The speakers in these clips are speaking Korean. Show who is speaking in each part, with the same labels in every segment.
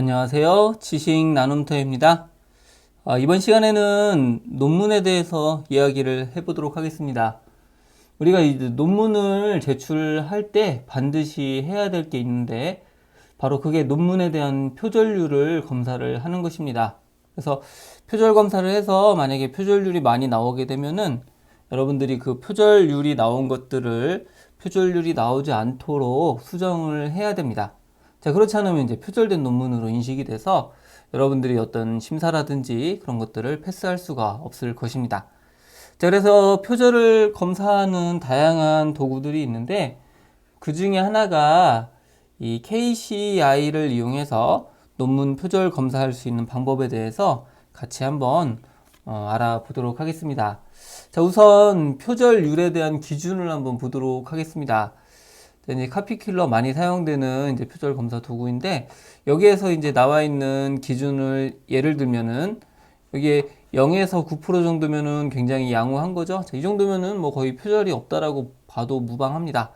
Speaker 1: 안녕하세요. 지식 나눔터입니다. 아, 이번 시간에는 논문에 대해서 이야기를 해보도록 하겠습니다. 우리가 이제 논문을 제출할 때 반드시 해야 될 게 있는데 바로 그게 논문에 대한 표절률을 검사를 하는 것입니다. 그래서 표절 검사를 해서 만약에 표절률이 많이 나오게 되면은 여러분들이 그 표절률이 나온 것들을 표절률이 나오지 않도록 수정을 해야 됩니다. 자, 그렇지 않으면 이제 표절된 논문으로 인식이 돼서 여러분들이 어떤 심사라든지 그런 것들을 패스할 수가 없을 것입니다. 자, 그래서 표절을 검사하는 다양한 도구들이 있는데 그 중에 하나가 이 KCI를 이용해서 논문 표절 검사할 수 있는 방법에 대해서 같이 한번 어, 알아보도록 하겠습니다. 자, 우선 표절률에 대한 기준을 한번 보도록 하겠습니다. 자, 이제 카피킬러 많이 사용되는 이제 표절 검사 도구인데 여기에서 이제 나와 있는 기준을 예를 들면은 여기에 0에서 9% 정도면은 굉장히 양호한 거죠. 자, 이 정도면은 뭐 거의 표절이 없다라고 봐도 무방합니다.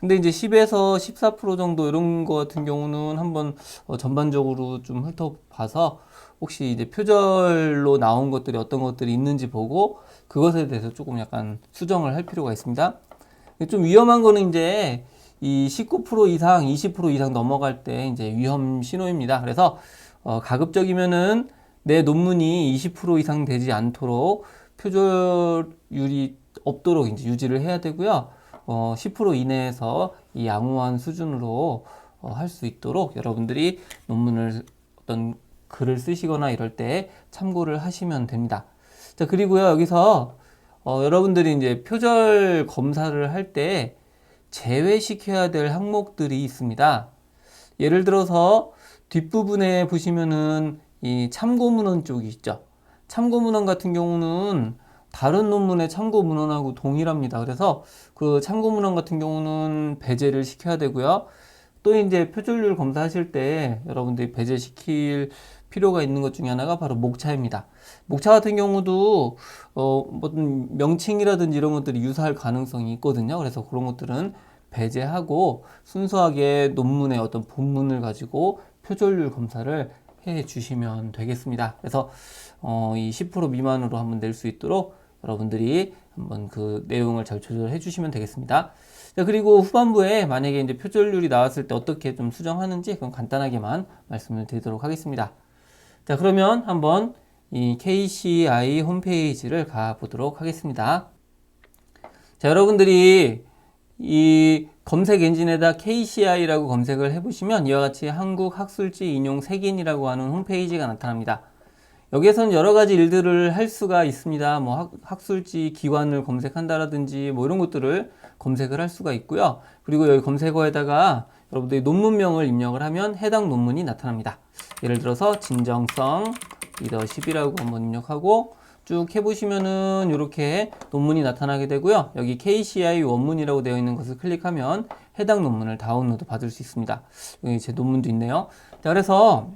Speaker 1: 근데 이제 10에서 14% 정도 이런 거 같은 경우는 한번 어, 전반적으로 좀 훑어봐서 혹시 이제 표절로 나온 것들이 어떤 것들이 있는지 보고 그것에 대해서 조금 약간 수정을 할 필요가 있습니다. 좀 위험한 거는 이제 이 19% 이상, 20% 이상 넘어갈 때 이제 위험 신호입니다. 그래서 어, 가급적이면은 내 논문이 20% 이상 되지 않도록 표절율이 없도록 이제 유지를 해야 되고요. 어, 10% 이내에서 이 양호한 수준으로 어, 할 수 있도록 여러분들이 논문을 어떤 글을 쓰시거나 이럴 때 참고를 하시면 됩니다. 자, 그리고요, 여기서 어, 여러분들이 이제 표절 검사를 할 때 제외시켜야 될 항목들이 있습니다. 예를 들어서 뒷부분에 보시면은 이 참고문헌 쪽이 있죠. 참고문헌 같은 경우는 다른 논문의 참고문헌하고 동일합니다. 그래서 그 참고문헌 같은 경우는 배제를 시켜야 되고요. 또 이제 표절률 검사하실 때 여러분들이 배제시킬 필요가 있는 것 중에 하나가 바로 목차입니다. 목차 같은 경우도 어, 어떤 명칭이라든지 이런 것들이 유사할 가능성이 있거든요. 그래서 그런 것들은 배제하고 순수하게 논문의 어떤 본문을 가지고 표절률 검사를 해 주시면 되겠습니다. 그래서 어, 이 10% 미만으로 한번 낼 수 있도록 여러분들이 한번 그 내용을 잘 조절해 주시면 되겠습니다. 자, 그리고 후반부에 만약에 이제 표절률이 나왔을 때 어떻게 좀 수정하는지 그건 간단하게만 말씀을 드리도록 하겠습니다. 자, 그러면 한번 이 KCI 홈페이지를 가보도록 하겠습니다. 자, 여러분들이 이 검색 엔진에다 KCI라고 검색을 해보시면 이와 같이 한국학술지 인용 색인이라고 하는 홈페이지가 나타납니다. 여기에서는 여러 가지 일들을 할 수가 있습니다. 뭐 학, 술지 기관을 검색한다라든지 뭐 이런 것들을 검색을 할 수가 있고요. 그리고 여기 검색어에다가 여러분들이 논문명을 입력을 하면 해당 논문이 나타납니다. 예를 들어서 진정성 리더십이라고 한번 입력하고 쭉 해보시면은 이렇게 논문이 나타나게 되고요. 여기 KCI 원문이라고 되어 있는 것을 클릭하면 해당 논문을 다운로드 받을 수 있습니다. 여기 제 논문도 있네요. 자, 그래서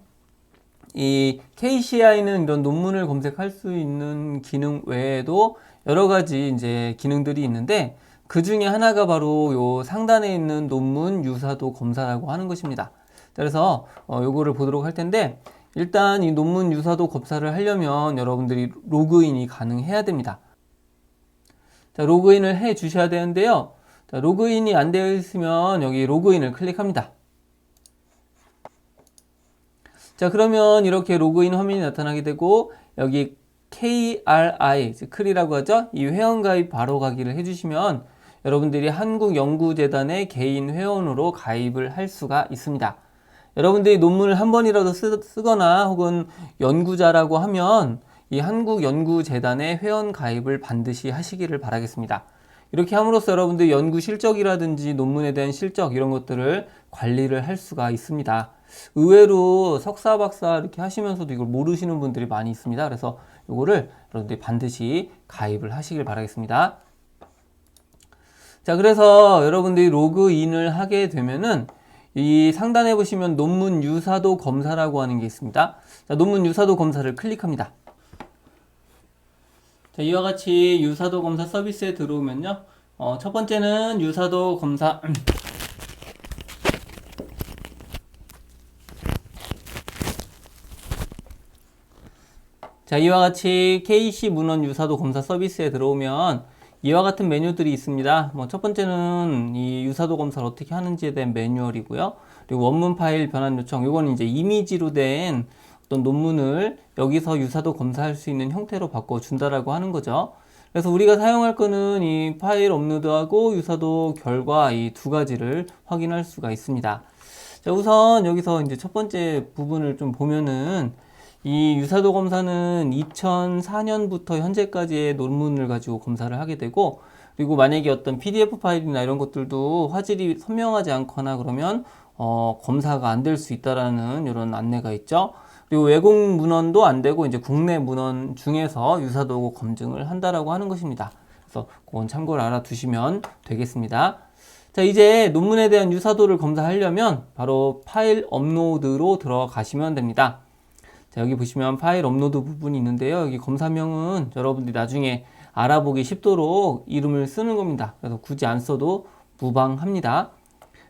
Speaker 1: 이 KCI는 이런 논문을 검색할 수 있는 기능 외에도 여러 가지 이제 기능들이 있는데 그 중에 하나가 바로 요 상단에 있는 논문 유사도 검사라고 하는 것입니다. 그래서 어, 요거를 보도록 할 텐데 일단 이 논문 유사도 검사를 하려면 여러분들이 로그인이 가능해야 됩니다. 자, 로그인을 해 주셔야 되는데요. 자, 로그인이 안 되어 있으면 여기 로그인을 클릭합니다. 자, 그러면 이렇게 로그인 화면이 나타나게 되고 여기 KRI, 크리라고 하죠. 이 회원가입 바로 가기를 해주시면 여러분들이 한국연구재단의 개인 회원으로 가입을 할 수가 있습니다. 여러분들이 논문을 한 번이라도 쓰, 거나 혹은 연구자라고 하면 이 한국연구재단의 회원 가입을 반드시 하시기를 바라겠습니다. 이렇게 함으로써 여러분들 연구 실적이라든지 논문에 대한 실적 이런 것들을 관리를 할 수가 있습니다. 의외로 석사 박사 이렇게 하시면서도 이걸 모르시는 분들이 많이 있습니다. 그래서 이거를 여러분들이 반드시 가입을 하시길 바라겠습니다. 자 그래서 여러분들이 로그인을 하게 되면은 이 상단에 보시면 논문 유사도 검사라고 하는 게 있습니다. 자, 논문 유사도 검사를 클릭합니다. 자, 이와 같이 유사도 검사 서비스에 들어오면요. 어, 첫 번째는 유사도 검사. 자, 이와 같이 KC 문헌 유사도 검사 서비스에 들어오면 이와 같은 메뉴들이 있습니다. 뭐 첫 번째는 이 유사도 검사를 어떻게 하는지에 대한 매뉴얼이고요. 그리고 원문 파일 변환 요청. 이거는 이제 이미지로 된 어떤 논문을 여기서 유사도 검사할 수 있는 형태로 바꿔 준다라고 하는 거죠. 그래서 우리가 사용할 거는 이 파일 업로드하고 유사도 결과 이 두 가지를 확인할 수가 있습니다. 자, 우선 여기서 이제 첫 번째 부분을 좀 보면은 이 유사도 검사는 2004년부터 현재까지의 논문을 가지고 검사를 하게 되고 그리고 만약에 어떤 PDF 파일이나 이런 것들도 화질이 선명하지 않거나 그러면 어, 검사가 안 될 수 있다라는 이런 안내가 있죠. 그리고 외국 문헌도 안 되고 이제 국내 문헌 중에서 유사도 검증을 한다라고 하는 것입니다. 그래서 그건 참고를 알아두시면 되겠습니다. 자, 이제 논문에 대한 유사도를 검사하려면 바로 파일 업로드로 들어가시면 됩니다. 자, 여기 보시면 파일 업로드 부분이 있는데요. 여기 검사명은 여러분들이 나중에 알아보기 쉽도록 이름을 쓰는 겁니다. 그래서 굳이 안 써도 무방합니다.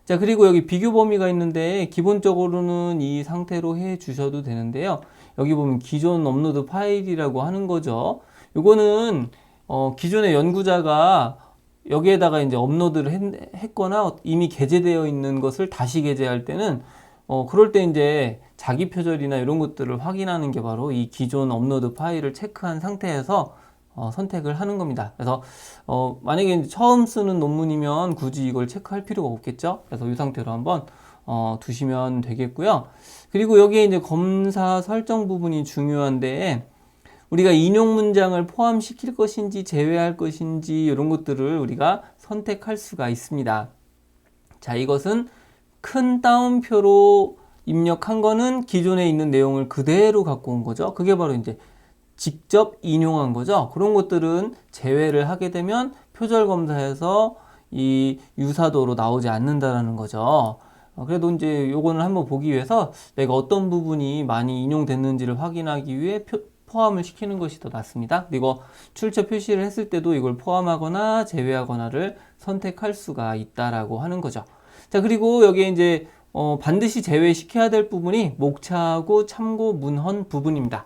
Speaker 1: 자, 그리고 여기 비교 범위가 있는데 기본적으로는 이 상태로 해 주셔도 되는데요. 여기 보면 기존 업로드 파일이라고 하는 거죠. 요거는 어, 기존의 연구자가 여기에다가 이제 업로드를 했, 거나 이미 게재되어 있는 것을 다시 게재할 때는 어, 그럴 때 이제 자기 표절이나 이런 것들을 확인하는 게 바로 이 기존 업로드 파일을 체크한 상태에서 어, 선택을 하는 겁니다. 그래서 어, 만약에 처음 쓰는 논문이면 굳이 이걸 체크할 필요가 없겠죠. 그래서 이 상태로 한번 어, 두시면 되겠고요. 그리고 여기에 이제 검사 설정 부분이 중요한데 우리가 인용 문장을 포함시킬 것인지 제외할 것인지 이런 것들을 우리가 선택할 수가 있습니다. 자, 이것은 큰 따옴표로 입력한 거는 기존에 있는 내용을 그대로 갖고 온 거죠. 그게 바로 이제 직접 인용한 거죠. 그런 것들은 제외를 하게 되면 표절 검사에서 이 유사도로 나오지 않는다라는 거죠. 어, 그래도 이제 요거는 한번 보기 위해서 내가 어떤 부분이 많이 인용됐는지를 확인하기 위해 표, 포함을 시키는 것이 더 낫습니다. 그리고 출처 표시를 했을 때도 이걸 포함하거나 제외하거나를 선택할 수가 있다라고 하는 거죠. 자, 그리고 여기에 이제 어, 반드시 제외시켜야 될 부분이 목차하고 참고 문헌 부분입니다.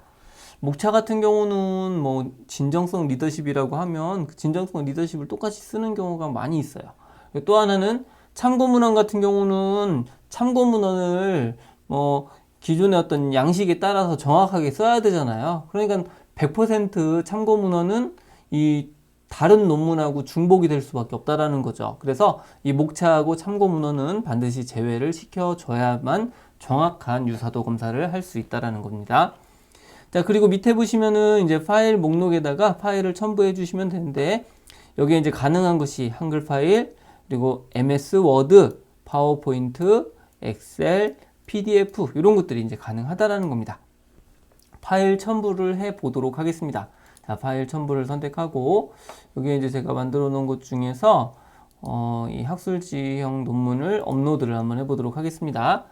Speaker 1: 목차 같은 경우는 뭐 진정성 리더십이라고 하면 그 진정성 리더십을 똑같이 쓰는 경우가 많이 있어요. 또 하나는 참고 문헌 같은 경우는 참고 문헌을 뭐 기존의 어떤 양식에 따라서 정확하게 써야 되잖아요. 그러니까 100% 참고 문헌은 이 다른 논문하고 중복이 될 수밖에 없다라는 거죠. 그래서 이 목차하고 참고 문헌은 반드시 제외를 시켜줘야만 정확한 유사도 검사를 할 수 있다라는 겁니다. 자, 그리고 밑에 보시면은 이제 파일 목록에다가 파일을 첨부해 주시면 되는데 여기에 이제 가능한 것이 한글 파일, 그리고 MS 워드, 파워포인트, 엑셀, PDF 이런 것들이 이제 가능하다라는 겁니다. 파일 첨부를 해 보도록 하겠습니다. 자, 파일 첨부를 선택하고 여기에 이제 제가 만들어 놓은 것 중에서 어, 이 학술지형 논문을 업로드를 한번 해보도록 하겠습니다.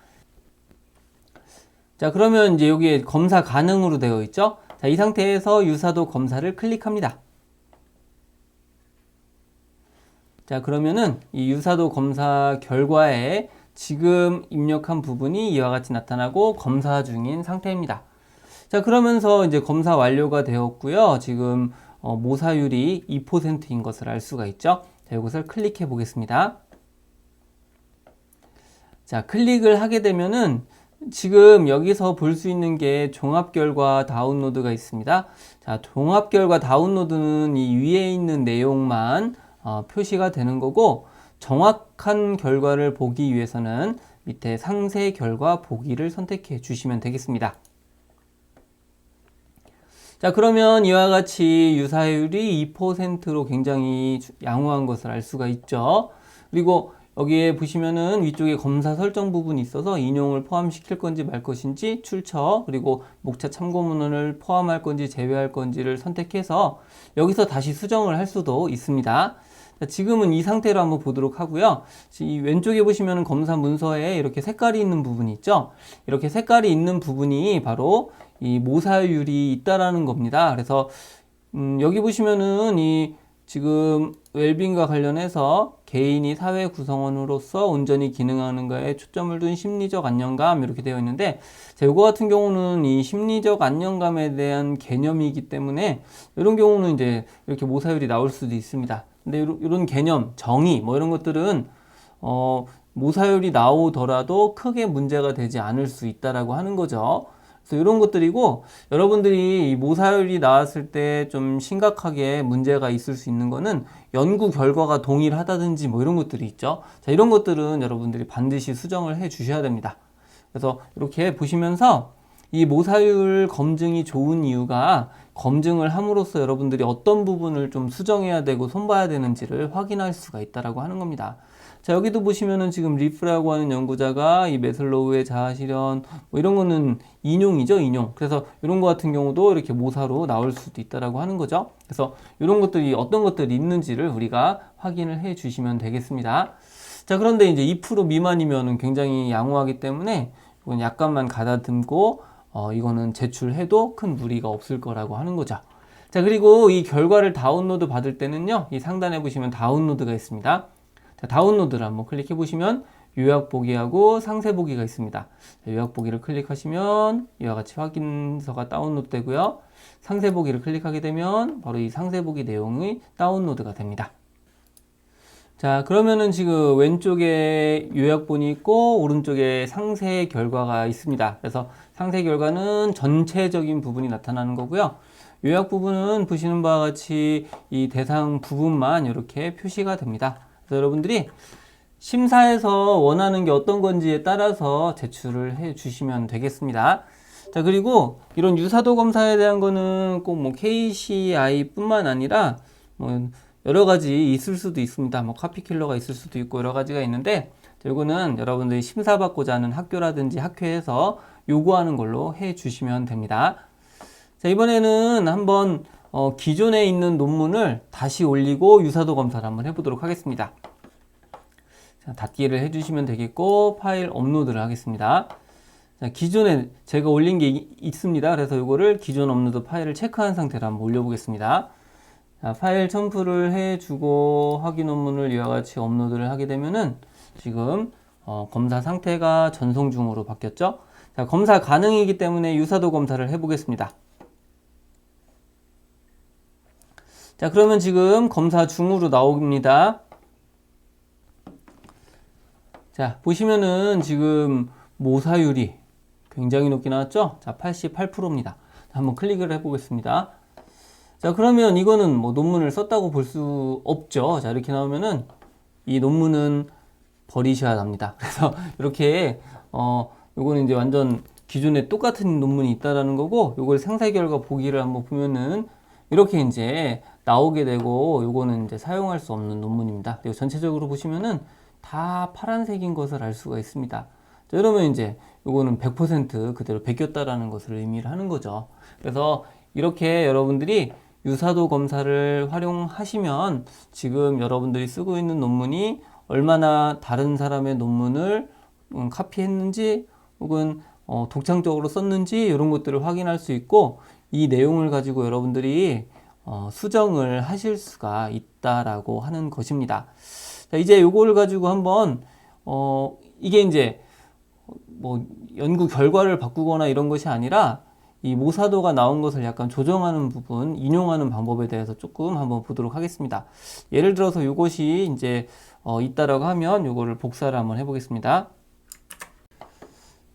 Speaker 1: 자, 그러면 이제 여기에 검사 가능으로 되어 있죠? 자, 이 상태에서 유사도 검사를 클릭합니다. 자, 그러면은 이 유사도 검사 결과에 지금 입력한 부분이 이와 같이 나타나고 검사 중인 상태입니다. 자, 그러면서 이제 검사 완료가 되었고요. 지금 어, 모사율이 2%인 것을 알 수가 있죠. 자, 이것을 클릭해 보겠습니다. 자, 클릭을 하게 되면은 지금 여기서 볼 수 있는 게 종합 결과 다운로드가 있습니다. 자, 종합 결과 다운로드는 이 위에 있는 내용만 어, 표시가 되는 거고 정확한 결과를 보기 위해서는 밑에 상세 결과 보기를 선택해 주시면 되겠습니다. 자, 그러면 이와 같이 유사율이 2%로 굉장히 양호한 것을 알 수가 있죠. 그리고 여기에 보시면은 위쪽에 검사 설정 부분이 있어서 인용을 포함시킬 건지 말 것인지 출처 그리고 목차 참고 문헌을 포함할 건지 제외할 건지를 선택해서 여기서 다시 수정을 할 수도 있습니다. 지금은 이 상태로 한번 보도록 하고요. 이 왼쪽에 보시면 검사 문서에 이렇게 색깔이 있는 부분이 있죠. 이렇게 색깔이 있는 부분이 바로 이 모사율이 있다라는 겁니다. 그래서 음, 여기 보시면은 이 지금 웰빙과 관련해서 개인이 사회 구성원으로서 온전히 기능하는가에 초점을 둔 심리적 안정감 이렇게 되어 있는데 자, 이거 같은 경우는 이 심리적 안정감에 대한 개념이기 때문에 이런 경우는 이제 이렇게 모사율이 나올 수도 있습니다. 근데 이런, 개념, 정의 뭐 이런 것들은 어, 모사율이 나오더라도 크게 문제가 되지 않을 수 있다라고 하는 거죠. 그래서 이런 것들이고 여러분들이 이 모사율이 나왔을 때 좀 심각하게 문제가 있을 수 있는 거는 연구 결과가 동일하다든지 뭐 이런 것들이 있죠. 자, 이런 것들은 여러분들이 반드시 수정을 해 주셔야 됩니다. 그래서 이렇게 보시면서 이 모사율 검증이 좋은 이유가 검증을 함으로써 여러분들이 어떤 부분을 좀 수정해야 되고 손봐야 되는지를 확인할 수가 있다라고 하는 겁니다. 자, 여기도 보시면은 지금 리프라고 하는 연구자가 이 메슬로우의 자아 실현 뭐 이런 거는 인용이죠, 인용. 그래서 이런 거 같은 경우도 이렇게 모사로 나올 수도 있다라고 하는 거죠. 그래서 이런 것들이 어떤 것들이 있는지를 우리가 확인을 해 주시면 되겠습니다. 자, 그런데 이제 2% 미만이면은 굉장히 양호하기 때문에 이건 약간만 가다듬고 어, 이거는 제출해도 큰 무리가 없을 거라고 하는 거죠. 자, 그리고 이 결과를 다운로드 받을 때는요, 이 상단에 보시면 다운로드가 있습니다. 자, 다운로드를 한번 클릭해 보시면 요약 보기하고 상세 보기가 있습니다. 자, 요약 보기를 클릭하시면 이와 같이 확인서가 다운로드 되고요. 상세 보기를 클릭하게 되면 바로 이 상세 보기 내용이 다운로드가 됩니다. 자, 그러면은 지금 왼쪽에 요약본이 있고 오른쪽에 상세 결과가 있습니다. 그래서 상세 결과는 전체적인 부분이 나타나는 거고요. 요약 부분은 보시는 바와 같이 이 대상 부분만 이렇게 표시가 됩니다. 그래서 여러분들이 심사에서 원하는 게 어떤 건지에 따라서 제출을 해 주시면 되겠습니다. 자, 그리고 이런 유사도 검사에 대한 거는 꼭 뭐 KCI 뿐만 아니라 뭐 여러 가지 있을 수도 있습니다. 뭐 카피킬러가 있을 수도 있고 여러 가지가 있는데 이거는 여러분들이 심사받고자 하는 학교라든지 학회에서 요구하는 걸로 해 주시면 됩니다. 자, 이번에는 한번 어, 기존에 있는 논문을 다시 올리고 유사도 검사를 한번 해보도록 하겠습니다. 자, 닫기를 해주시면 되겠고 파일 업로드를 하겠습니다. 자, 기존에 제가 올린 게 이- 있습니다. 그래서 이거를 기존 업로드 파일을 체크한 상태로 한번 올려보겠습니다. 자, 파일 첨부를 해주고 확인 논문을 이와 같이 업로드를 하게 되면은 지금 어, 검사 상태가 전송 중으로 바뀌었죠. 자, 검사 가능이기 때문에 유사도 검사를 해보겠습니다. 자, 그러면 지금 검사 중으로 나옵니다. 자, 보시면은 지금 모사율이 굉장히 높게 나왔죠? 자, 88%입니다. 한번 클릭을 해보겠습니다. 자, 그러면 이거는 뭐 논문을 썼다고 볼 수 없죠. 자, 이렇게 나오면은 이 논문은 버리셔야 합니다. 그래서 이렇게 어 요거는 이제 완전 기존에 똑같은 논문이 있다라는 거고 요걸 생사 결과 보기를 한번 보면은 이렇게 이제 나오게 되고 요거는 이제 사용할 수 없는 논문입니다. 그리고 전체적으로 보시면은 다 파란색인 것을 알 수가 있습니다. 자, 이러면 이제 요거는 100% 그대로 베꼈다라는 것을 의미를 하는 거죠. 그래서 이렇게 여러분들이 유사도 검사를 활용하시면 지금 여러분들이 쓰고 있는 논문이 얼마나 다른 사람의 논문을 음, 카피했는지 혹은 어, 독창적으로 썼는지 이런 것들을 확인할 수 있고 이 내용을 가지고 여러분들이 어, 수정을 하실 수가 있다라고 하는 것입니다. 자, 이제 요거를 가지고 한번 어, 이게 이제 뭐 연구 결과를 바꾸거나 이런 것이 아니라 이 모사도가 나온 것을 약간 조정하는 부분, 인용하는 방법에 대해서 조금 한번 보도록 하겠습니다. 예를 들어서 이것이 이제 어, 있다라고 하면 이거를 복사를 한번 해보겠습니다.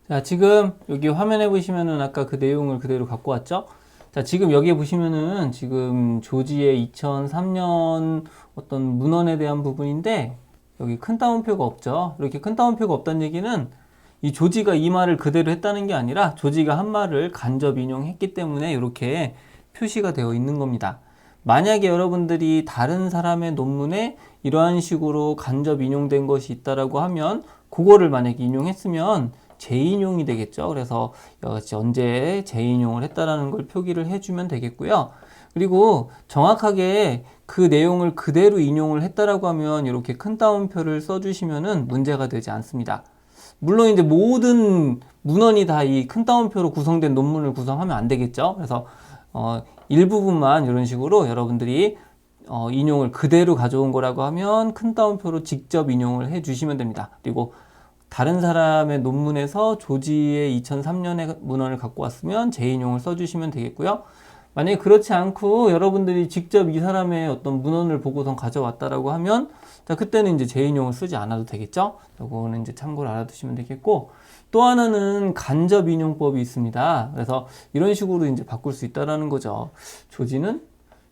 Speaker 1: 자, 지금 여기 화면에 보시면은 아까 그 내용을 그대로 갖고 왔죠? 자, 지금 여기에 보시면은 지금 조지의 2003년 어떤 문헌에 대한 부분인데 여기 큰 따옴표가 없죠? 이렇게 큰 따옴표가 없다는 얘기는 이 조지가 이 말을 그대로 했다는 게 아니라 조지가 한 말을 간접 인용했기 때문에 이렇게 표시가 되어 있는 겁니다. 만약에 여러분들이 다른 사람의 논문에 이러한 식으로 간접 인용된 것이 있다라고 하면 그거를 만약에 인용했으면 재인용이 되겠죠. 그래서 언제 재인용을 했다라는 걸 표기를 해주면 되겠고요. 그리고 정확하게 그 내용을 그대로 인용을 했다라고 하면 이렇게 큰 따옴표를 써주시면은 문제가 되지 않습니다. 물론 이제 모든 문헌이 다 이 큰 따옴표로 구성된 논문을 구성하면 안 되겠죠. 그래서 어, 일부분만 이런 식으로 여러분들이 어, 인용을 그대로 가져온 거라고 하면 큰 따옴표로 직접 인용을 해 주시면 됩니다. 그리고 다른 사람의 논문에서 조지의 2003년의 문헌을 갖고 왔으면 재인용을 써주시면 되겠고요. 만약에 그렇지 않고 여러분들이 직접 이 사람의 어떤 문헌을 보고선 가져왔다라고 하면 자 그때는 이제 재인용을 쓰지 않아도 되겠죠. 요거는 이제 참고로 알아두시면 되겠고 또 하나는 간접 인용법이 있습니다. 그래서 이런 식으로 이제 바꿀 수 있다라는 거죠. 조지는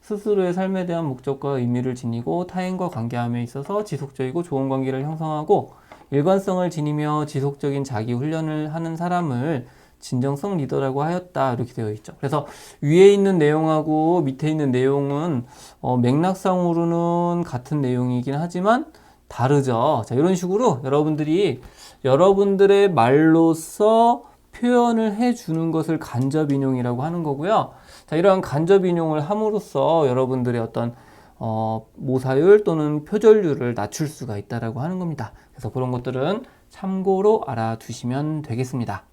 Speaker 1: 스스로의 삶에 대한 목적과 의미를 지니고 타인과 관계함에 있어서 지속적이고 좋은 관계를 형성하고 일관성을 지니며 지속적인 자기 훈련을 하는 사람을 진정성 리더라고 하였다 이렇게 되어 있죠. 그래서 위에 있는 내용하고 밑에 있는 내용은 어, 맥락상으로는 같은 내용이긴 하지만 다르죠. 자 이런 식으로 여러분들이 여러분들의 말로써 표현을 해주는 것을 간접 인용이라고 하는 거고요. 자 이러한 간접 인용을 함으로써 여러분들의 어떤 어, 모사율 또는 표절률을 낮출 수가 있다라고 하는 겁니다. 그래서 그런 것들은 참고로 알아두시면 되겠습니다.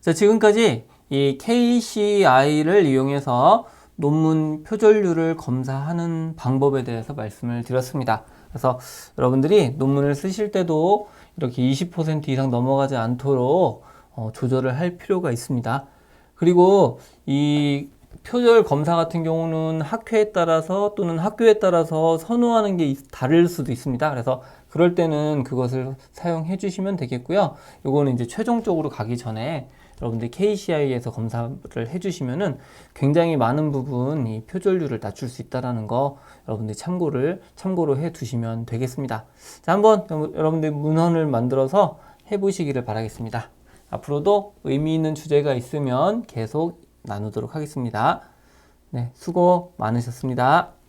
Speaker 1: 자, 지금까지 이 KCI를 이용해서 논문 표절률을 검사하는 방법에 대해서 말씀을 드렸습니다. 그래서 여러분들이 논문을 쓰실 때도 이렇게 20% 이상 넘어가지 않도록 어, 조절을 할 필요가 있습니다. 그리고 이 표절 검사 같은 경우는 학회에 따라서 또는 학교에 따라서 선호하는 게 있- 다를 수도 있습니다. 그래서 그럴 때는 그것을 사용해 주시면 되겠고요. 요거는 이제 최종적으로 가기 전에 여러분들 KCI에서 검사를 해주시면은 굉장히 많은 부분 이 표절률을 낮출 수 있다라는 거 여러분들 참고를 참고로 해 두시면 되겠습니다. 자, 한번 여러분들 문헌을 만들어서 해보시기를 바라겠습니다. 앞으로도 의미 있는 주제가 있으면 계속 나누도록 하겠습니다. 네, 수고 많으셨습니다.